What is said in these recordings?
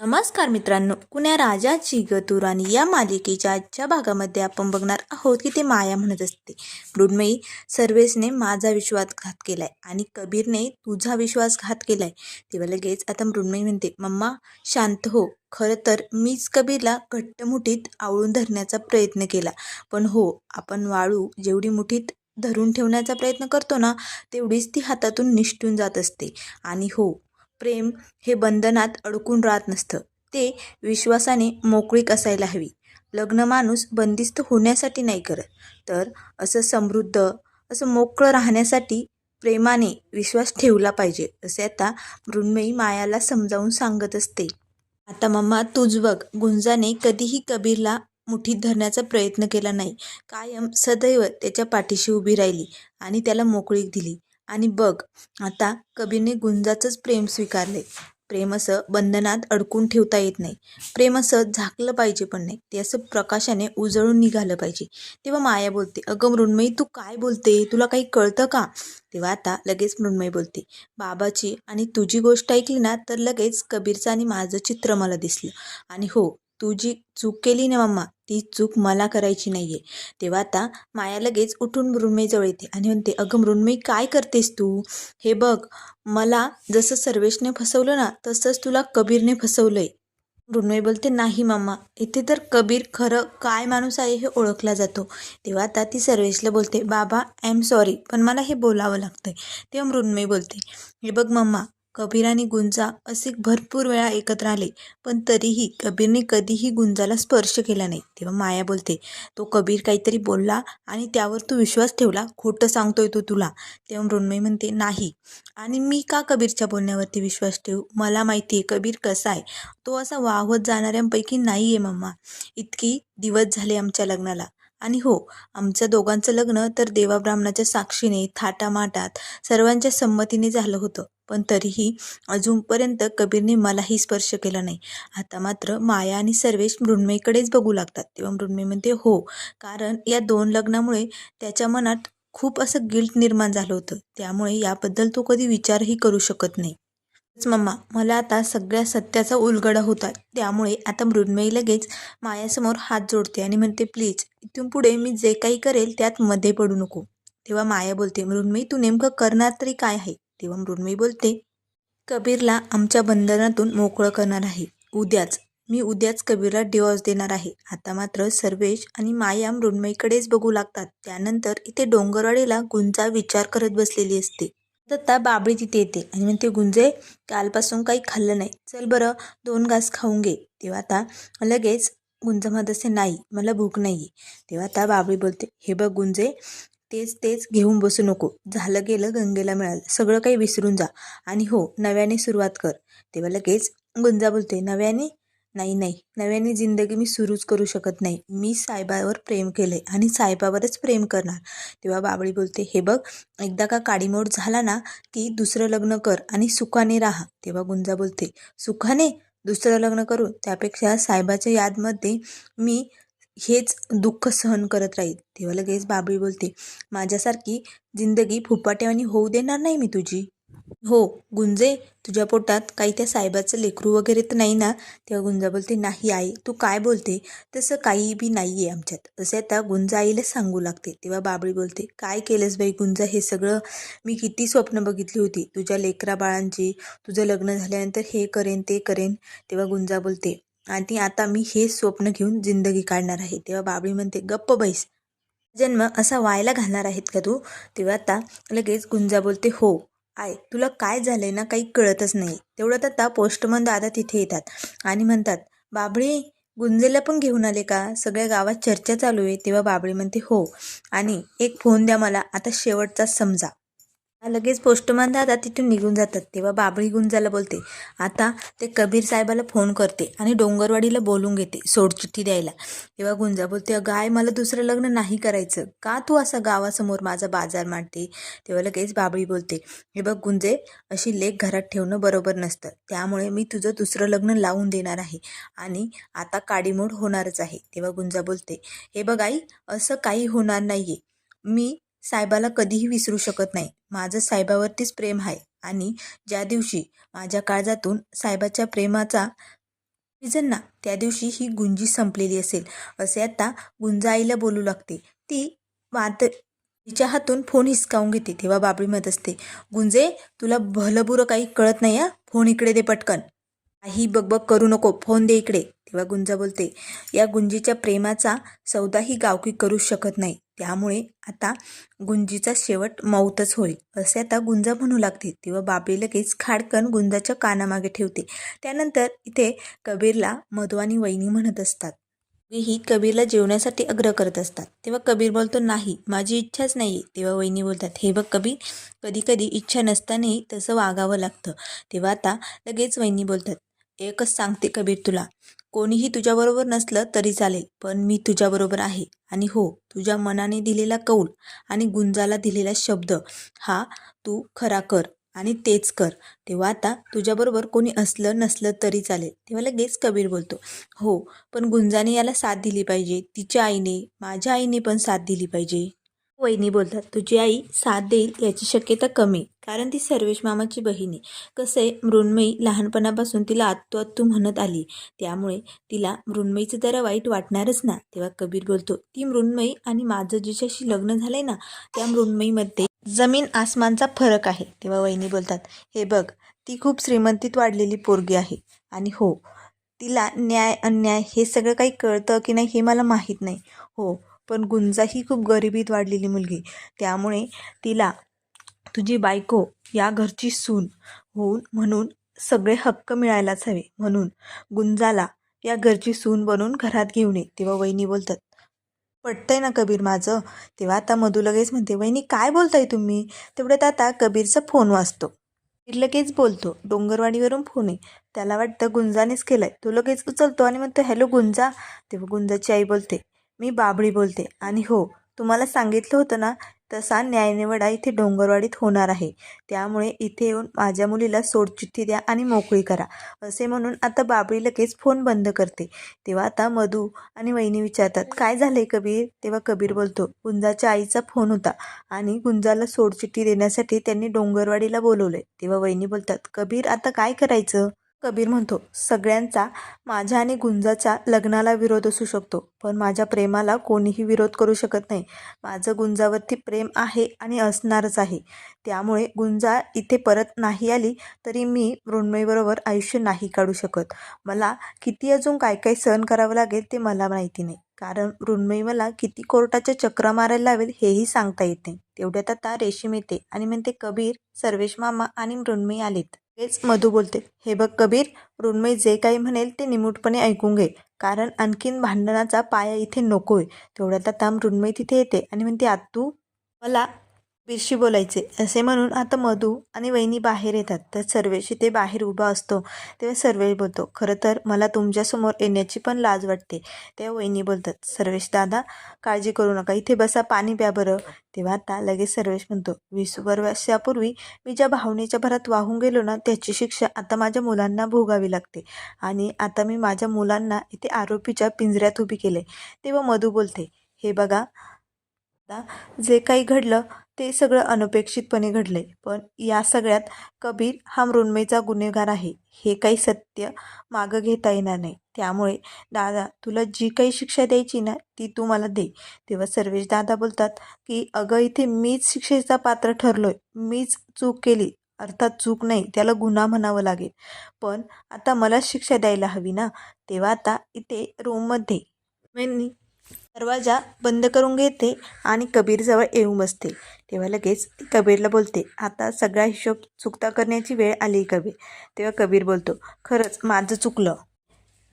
नमस्कार मित्रांनो कुण्या राजाची गतुराणी या मालिकेच्या आजच्या भागामध्ये आपण बघणार आहोत की ते माया म्हणत असते. मृण्मयी सर्वेशने माझा विश्वासघात केलाय आणि कबीरने तुझा विश्वासघात केलाय. तेव्हा लगेच आता मृण्मयी म्हणते मम्मा शांत हो. खरं तर मीच कबीरला घट्ट मुठीत आवळून धरण्याचा प्रयत्न केला. पण हो आपण वाळू जेवढी मुठीत धरून ठेवण्याचा प्रयत्न करतो ना तेवढीच ती हातातून निष्ठून जात असते. आणि हो प्रेम हे बंधनात अडकून राहत नसतं. ते विश्वासाने मोकळीक असायला हवी. लग्न माणूस बंदिस्त होण्यासाठी नाही करत. तर असं समृद्ध असं मोकळं राहण्यासाठी प्रेमाने विश्वास ठेवला पाहिजे असे आता मृण्मयी मायाला समजावून सांगत असते. आता मम्मा तूच बघ गुंजाने कधीही कबीरला मुठीत धरण्याचा प्रयत्न केला नाही. कायम सदैव त्याच्या पाठीशी उभी राहिली आणि त्याला मोकळीक दिली. आणि बघ आता कबीरने गुंजाचंच प्रेम स्वीकारले. प्रेम असं बंधनात अडकून ठेवता येत नाही. प्रेम असं झाकलं पाहिजे पण नाही. ते असं प्रकाशाने उजळून निघालं पाहिजे. तेव्हा माया बोलते अगं मृण्मयी तू काय बोलते? तुला काही कळतं का? तेव्हा आता लगेच मृण्मयी बोलते बाबाची आणि तुझी गोष्ट ऐकली ना तर लगेच कबीरचं आणि माझं चित्र मला दिसलं. आणि हो तू जी चूक केली ना मम्मा ती चूक मला करायची नाही आहे तेव्हा आता माया लगेच उठून मृण्मयीजवळ येते आणि म्हणते अगं मृण्मयी काय करतेस तू? हे बघ मला जसं सर्वेशने फसवलं ना तसंच तुला कबीरने फसवलंय. मृण्मयी बोलते नाही मम्मा इथे तर कबीर खरं काय माणूस आहे हे ओळखला जातो. तेव्हा आता ती सर्वेशला बोलते बाबा आय एम सॉरी पण मला हे बोलावं लागतंय. तेव्हा मृण्मयी बोलते हे बघ मम्मा कबीर आणि गुंजा असे भरपूर वेळा एकत्र आले पण तरीही कबीरने कधीही गुंजाला स्पर्श केला नाही. तेव्हा माया बोलते तो कबीर काहीतरी बोलला आणि त्यावर तू विश्वास ठेवला खोटं सांगतोय तो तुला. तेव्हा मृण्मयी म्हणते नाही. आणि मी का कबीरच्या बोलण्यावरती विश्वास ठेवू? मला माहिती आहे कबीर कसा आहे. तो असा वाहवत जाणाऱ्यांपैकी नाही आहे मम्मा. इतकी दिवस झाले आमच्या लग्नाला. आणि हो आमच्या दोघांचं लग्न तर देवा ब्राह्मणाच्या साक्षीने थाटामाटात सर्वांच्या संमतीने झालं होतं. पण तरीही अजूनपर्यंत कबीरने मलाही स्पर्श केला नाही. आता मात्र माया आणि सर्वेश मृण्मयीकडेच बघू लागतात. तेव्हा मृण्मयी म्हणते हो कारण या दोन लग्नामुळे त्याच्या मनात खूप असं गिल्ट निर्माण झालं होतं. त्यामुळे याबद्दल तो कधी विचारही करू शकत नाही. मम्मा मला आता सगळ्या सत्याचा उलगडा होता. त्यामुळे आता मृण्मयी लगेच मायासमोर हात जोडते आणि म्हणते प्लीज इथून पुढे मी जे काही करेल त्यात मध्ये पडू नको. तेव्हा माया बोलते मृण्मयी तू नेमकं करणार तरी काय आहे? तेव्हा मृण्मयी बोलते. कबीरला आमच्या बंधनातून मोकळं करणार आहे. उद्याच मी उद्याच कबीरला डिवॉर्स देणार आहे. आता मात्र सर्वेश आणि माया मृण्मयीकडेच बघू लागतात. त्यानंतर इथे डोंगरवाडीला गुंजा विचार करत बसलेली असते. दत्ता बाबळी तिथे येते आणि म्हणते गुंजे कालपासून काही खाल्लं नाही. चल बरं दोन घास खाऊन घे. तेव्हा आता लगेच गुंजा म्हणत असते नाही मला भूक नाही आहे तेव्हा आता बाबळी बोलते हे बघ गुंजे तेच तेच घेऊन बसू नको. झालं गेलं गंगेला मिळालं. सगळं काही विसरून जा. आणि हो नव्याने सुरुवात कर. तेव्हा लगेच गुंजा बोलते नव्याने? नाही नाही. नव्याने जिंदगी मी सुरूच करू शकत नाही. मी साहेबावर प्रेम केले आणि साहेबावरच प्रेम करणार. तेव्हा बाबळी बोलते हे बघ एकदा का काडीमोड झाला ना की दुसरं लग्न कर आणि सुखाने राहा. तेव्हा गुंजा बोलते सुखाने? दुसरं लग्न करू त्यापेक्षा साहेबाच्या यादमध्ये मी हेच दुःख सहन करत राहील. तेव्हा लगेच बाबळी बोलते माझ्यासारखी जिंदगी फुपाट्यावानी होऊ देणार नाही मी तुझी. हो गुंजे तुझ्या पोटात काही त्या साहेबाचं लेकरू वगैरे तर नाही ना? तेव्हा गुंजा बोलते नाही आई तू काय बोलते? तसं काही बी नाही आहे आमच्यात. असे आता गुंजा आईला सांगू लागते. तेव्हा बाबळी बोलते काय केलंस बाई गुंजा हे सगळं? मी किती स्वप्न बघितली होती. तुझ्या लेकरा बाळांची तुझं लग्न झाल्यानंतर हे करेन ते करेन. तेव्हा गुंजा बोलते आणि आता मी हे स्वप्न घेऊन जिंदगी काढणार आहे. तेव्हा बाबळी म्हणते गप्प बैस. जन्म असा व्हायला घालणार आहेत का तू? तेव्हा आता लगेच गुंजा बोलते हो. आय तुला काय झालंय ना काही कळतच नाही. तेवढ्यात आता पोस्टमन दादा तिथे येतात आणि म्हणतात बाबळी गुंजेला पण घेऊन आले का? सगळ्या गावात चर्चा चालू आहे. तेव्हा बाबळी म्हणते हो. आणि एक फोन द्या मला. आता शेवटचा समजा. लगेच पोस्टमन दादा तिथून निघून जातात. तेव्हा बाबळी गुंजाला बोलते आता ते कबीर साहेबाला फोन करते आणि डोंगरवाडीला बोलून घेते सोडचिठ्ठी द्यायला. तेव्हा गुंजा बोलते अगं आय मला दुसरं लग्न नाही करायचं. का तू असं गावासमोर माझा बाजार मांडते? तेव्हा लगेच बाबळी बोलते हे बघ गुंजे अशी लेख घरात ठेवणं बरोबर नसतं. त्यामुळे मी तुझं दुसरं लग्न लावून देणार आहे आणि आता काडीमोड होणारच आहे. तेव्हा गुंजा बोलते हे बघ आई असं काही होणार नाही आहे मी साहेबाला कधीही विसरू शकत नाही. माझं साहेबावरतीच प्रेम आहे. आणि ज्या दिवशी माझ्या काळजातून साहेबाच्या प्रेमाचा ना त्या दिवशी ही गुंजी संपलेली असेल. असे आता गुंजाईला बोलू लागते. ती वात तिच्या हातून फोन हिसकावून घेते. तेव्हा बाबळी मत असते गुंजे तुला भलं बुरं काही कळत नाही हा? फोन इकडे दे पटकन. काही बगबग करू नको. फोन दे इकडे. तेव्हा गुंजा बोलते या गुंजीच्या प्रेमाचा सौदाही गावकी करू शकत नाही. त्यामुळे आता गुंजीचा शेवट मौतच होईल. असे आता गुंजा म्हणू लागते. तेव्हा बाबी लगेच खाडकन गुंजाच्या कानामागे ठेवते. त्यानंतर इथे कबीरला मधू आणि वहिनी म्हणत असतात. ही कबीरला जेवण्यासाठी आग्रह करत असतात. तेव्हा कबीर बोलतो नाही माझी इच्छाच नाही आहे तेव्हा वहिनी बोलतात हे बघ कबीर कधी कधी इच्छा नसतानाही तसं वागावं लागतं. तेव्हा आता लगेच वहिनी बोलतात एकच सांगते कबीर तुला. कोणीही तुझ्याबरोबर नसलं तरी चालेल पण मी तुझ्याबरोबर आहे. आणि हो तुझ्या मनाने दिलेला कौल आणि गुंजाला दिलेला शब्द हा तू खरा कर आणि तेच कर. तेव्हा आता तुझ्याबरोबर कोणी असलं नसलं तरी चालेल. तेव्हा लगेच कबीर बोलतो. हो पण गुंजाने याला साथ दिली पाहिजे. तिच्या आईने माझ्या आईने पण साथ दिली पाहिजे. वहिनी बोलतात तुझी आई साथ देईल याची शक्यता कमी. कारण ती सर्वेश मामाची बहीण. आहे कसं आहे मृण्मयी लहानपणापासून तिला आत्तू आत्तू म्हणत आली. त्यामुळे तिला मृण्मयीचं जरा वाईट वाटणारच ना. तेव्हा कबीर बोलतो ती मृण्मयी आणि माझं जिच्याशी लग्न झालंय ना त्या मृण्मयीमध्ये जमीन आसमानचा फरक आहे. तेव्हा वहिनी बोलतात हे बघ ती खूप श्रीमंतीत वाढलेली पोरगी आहे. आणि हो तिला न्याय अन्याय हे सगळं काही कळतं की नाही हे मला माहीत नाही. हो पण गुंजा ही खूप गरिबीत वाढलेली मुलगी. त्यामुळे तिला तुझी बायको या घरची सून होऊन म्हणून सगळे हक्क मिळायलाच हवे. म्हणून गुंजाला या घरची सून बनवून घरात घेऊन ये तेव्हा वहिनी बोलतात पटतंय ना कबीर माझं? तेव्हा आता मधू लगेच म्हणते वहिनी काय बोलताय तुम्ही? तेवढ्यात आता कबीरचा फोन वाचतो कबीर लगेच बोलतो डोंगरवाडीवरून फोन आहे त्याला वाटतं गुंजानेच केलंय. तो लगेच उचलतो आणि म्हणतो हॅलो गुंजा. तेव्हा गुंजाची आई बोलते मी बाबळी बोलते. आणि हो तुम्हाला सांगितलं होतं ना तसा न्यायनिवडा इथे डोंगरवाडीत होणार आहे. त्यामुळे इथे येऊन माझ्या मुलीला सोडचिठ्ठी द्या आणि मोकळी करा. असे म्हणून आता बाबळी लगेच फोन बंद करते. तेव्हा आता मधू आणि वहिनी विचारतात काय झालंय कबीर? तेव्हा कबीर बोलतो गुंजाच्या आईचा फोन होता आणि गुंजाला सोडचिठ्ठी देण्यासाठी त्यांनी डोंगरवाडीला बोलवलंय. तेव्हा वहिनी बोलतात कबीर आता काय करायचं? कबीर म्हणतो सगळ्यांचा माझ्या आणि गुंजाच्या लग्नाला विरोध असू शकतो पण माझ्या प्रेमाला कोणीही विरोध करू शकत नाही. माझं गुंजावरती प्रेम आहे आणि असणारच आहे. त्यामुळे गुंजा इथे परत नाही आली तरी मी मृण्मयीबरोबर आयुष्य नाही काढू शकत. मला किती अजून काय काय सहन करावं लागेल ते मला माहिती नाही. कारण मृण्मयी मला किती कोर्टाच्या चक्र मारायला लावेल हेही सांगता येत नाही. तेवढ्यात आता रेशीम येते आणि म्हणते कबीर सर्वेश मामा आणि मृण्मयी आलेत. तेच मधू बोलते हे बघ कबीर मृण्मयी जे काही म्हणेल ते निमूटपणे ऐकून घे. कारण आणखीन भांडणाचा पाया इथे नकोय. तेवढ्यात आता मृण्मयी तिथे येते आणि म्हणते आत्तू मला वीरशी बोलायचे. असे म्हणून आता मधू आणि वहिनी बाहेर येतात. तर सर्वेश इथे बाहेर उभा असतो. तेव्हा सर्वेश बोलतो खरं तर मला तुमच्यासमोर येण्याची पण लाज वाटते. तेव्हा वहिनी बोलतात सर्वेश दादा काळजी करू नका. इथे बसा पाणी प्या बरं. तेव्हा आता लगेच सर्वेश म्हणतो वीस वर्षापूर्वी मी ज्या भावनेच्या भरात वाहून गेलो ना त्याची शिक्षा आता माझ्या मुलांना भोगावी लागते. आणि आता मी माझ्या मुलांना इथे आरोपीच्या पिंजऱ्यात उभी केले तेव्हा मधू बोलते हे बघा जे काही घडलं ते सगळं अनपेक्षितपणे घडले पण या सगळ्यात कबीर हा मृण्मयचा गुन्हेगार आहे. हे काही सत्य मागं घेता येणार नाही. त्यामुळे दादा तुला जी काही शिक्षा द्यायची ना ती तू मला दे. तेव्हा सर्वेश दादा बोलतात की अगं इथे मीच शिक्षेचा पात्र ठरलोय. मीच चूक केली. अर्थात चूक नाही त्याला गुन्हा म्हणावं लागेल. पण आता मला शिक्षा द्यायला हवी ना. तेव्हा आता इथे रूममध्ये मी दरवाजा बंद करून घेते आणि कबीरजवळ येऊन बसते. तेव्हा लगेच कबीरला बोलते आता सगळा हिशोब चुकता करण्याची वेळ आली कबीर. तेव्हा कबीर बोलतो खरंच माझं चुकलं.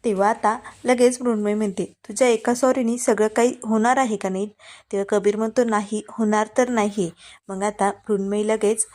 तेव्हा आता लगेच मृण्मयी म्हणते तुझ्या एका सॉरीनी सगळं काही होणार आहे का नाही तेव्हा कबीर म्हणतो नाही होणार तर नाही मग आता मृण्मयी लगेच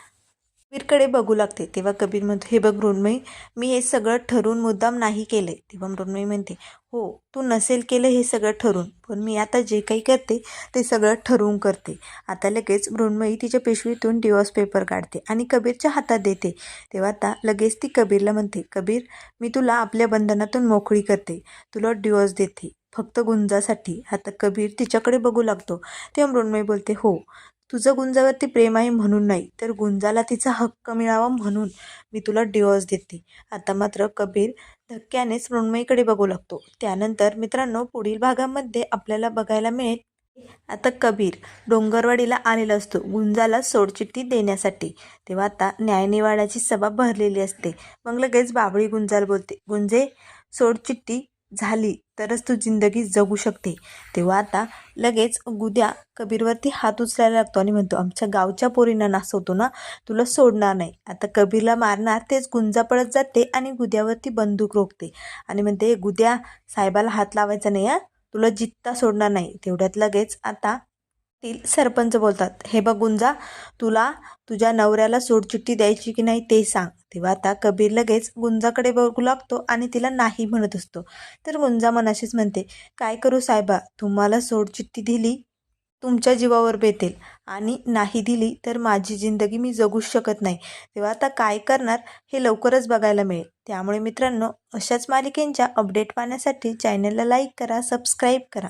कबीरकडे बघू लागते. तेव्हा कबीर म्हणतो हे बघ मृण्मयी मी हे सगळं ठरून मुद्दाम नाही केलं तेव्हा मृण्मयी म्हणते हो तू नसेल केलं हे सगळं ठरून पण मी आता जे काही करते ते सगळं ठरवून करते. आता लगेच मृण्मयी तिच्या पिशवीतून डिवॉर्स पेपर काढते आणि कबीरच्या हातात देते. तेव्हा आता लगेच ती कबीरला म्हणते कबीर मी तुला आपल्या बंधनातून मोकळी करते. तुला डिवॉर्स देते. फक्त गुंजासाठी. आता कबीर तिच्याकडे बघू लागतो. तेव्हा मृण्मयी बोलते हो तुझं गुंजावरती प्रेम आहे म्हणून नाही तर गुंजाला तिचा हक्क मिळावा म्हणून मी तुला डिवॉर्स देते. आता मात्र कबीर धक्क्यानेच मृण्मयीकडे बघू लागतो. त्यानंतर मित्रांनो पुढील भागामध्ये आपल्याला बघायला मिळेल. आता कबीर डोंगरवाडीला आलेला असतो गुंजाला सोडचिठ्ठी देण्यासाठी. तेव्हा आता न्यायनिवाड्याची सभा भरलेली असते. मग लगेच बाबळी गुंजाल बोलते गुंजे सोडचिठ्ठी झाली तरच तू जिंदगी जगू शकते. तेव्हा आता लगेच गुद्या कबीरवरती हात उचलायला लागतो आणि म्हणतो आमच्या गावच्या पोरींना नासवतो ना तुला सोडणार नाही. आता कबीरला मारणार तेच गुंजा पळत जाते आणि गुद्यावरती बंदूक रोखते. आणि म्हणते गुद्या साहेबाला हात लावायचा नाही हा. तुला जित्ता सोडणार नाही. तेवढ्यात लगेच आता तील सरपंच बोलतात हे बघ गुंजा तुला तुझ्या नवऱ्याला सोडचिठ्ठी द्यायची की नाही ते सांग. तेव्हा आता कबीर लगेच गुंजाकडे बघू लागतो आणि तिला नाही म्हणत असतो. तर गुंजा मनाशीच म्हणते काय करू साहेबा तुम्हाला सोडचिठ्ठी दिली तुमच्या जीवावर बेतेल. आणि नाही दिली तर माझी जिंदगी मी जगूच शकत नाही. तेव्हा आता काय करणार हे लवकरच बघायला मिळेल. त्यामुळे मित्रांनो अशाच मालिकेंच्या अपडेट पाहण्यासाठी चॅनलला लाईक करा सबस्क्राईब करा.